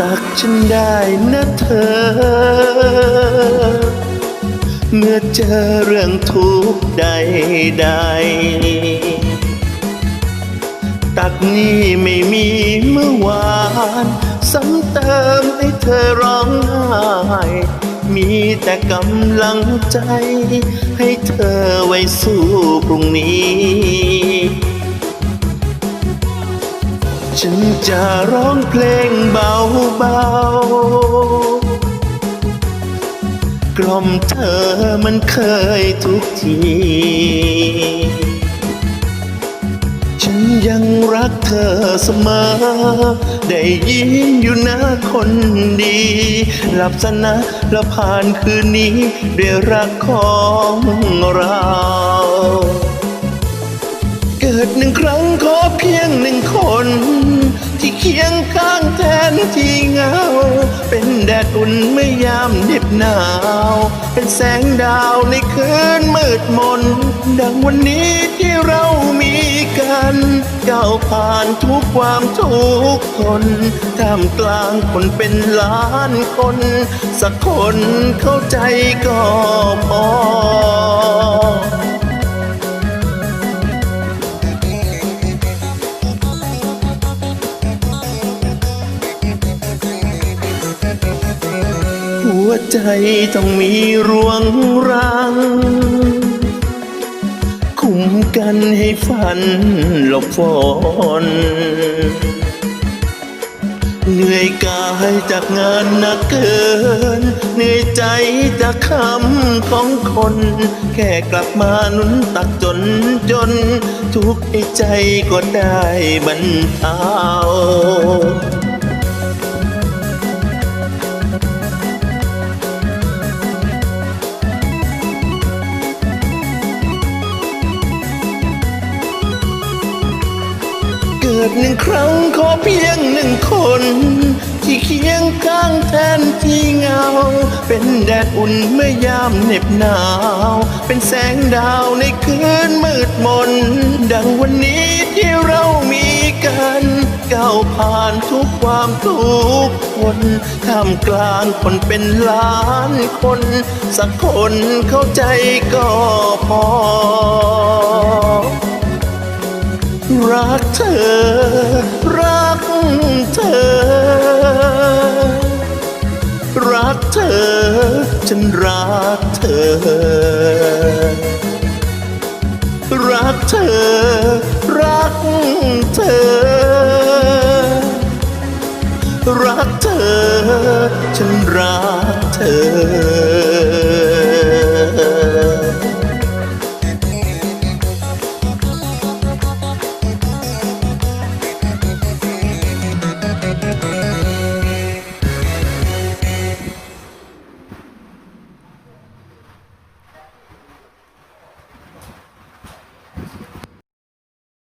ตักฉันได้นะเธอ เมื่อเจอเรื่องทุกข์ใดใดตักนี้ไม่มีเมื่อวานซ้ำเติมให้เธอร้องไห้มีแต่กำลังใจ ให้เธอไว้สู้พรุ่งนี้ ฉันจะร้องเพลงเบาๆกล่อมเธอมันเคยทุกที ฉันยังรักเธอเสมอ ได้ยินอยู่นะคนดี หลับสนะแล้วผ่านคืนนี้ ด้วยรักของเรา ดหนึ่งครั้งขอเพียงหนึ่งคน ที่เคียงข้างแทนที่เงา เป็นแดดอุ่นเมื่อยามเหน็บหนาว เป็นแสงดาวในคืนมืดมน ดังวันนี้ที่เรามีกันก้าวผ่านทุกความทุกข์ทนท่ามกลางคนเป็นล้านคน สักคนเข้าใจก็พอ วใจต้องมีรวงรัง คุ้มกันให้ฝันหลบฝนเหนื่อยกายจากงานหนักเกิน เหนื่อยใจจากคำของคน แค่กลับมาหนุนตักจนจน ทุกข์ให้ใจก็ได้บรรเทา ดหนึ่งครั้งขอเพียงหนึ่งคน ที่เคียงข้างแทนที่เงา เป็นแดดอุ่นเมื่อยามเหน็บหนาว เป็นแสงดาวในคืนมืดมน ดังวันนี้ที่เรามีกันก้าวผ่านทุกความทุกข์ทนท่ามกลางคนเป็นล้านคน สักคนเข้าใจก็พอ รักเธอ รักเธอ รักเธอ ฉันรักเธอ รักเธอ รักเธอ รักเธอ ฉันรักเธอ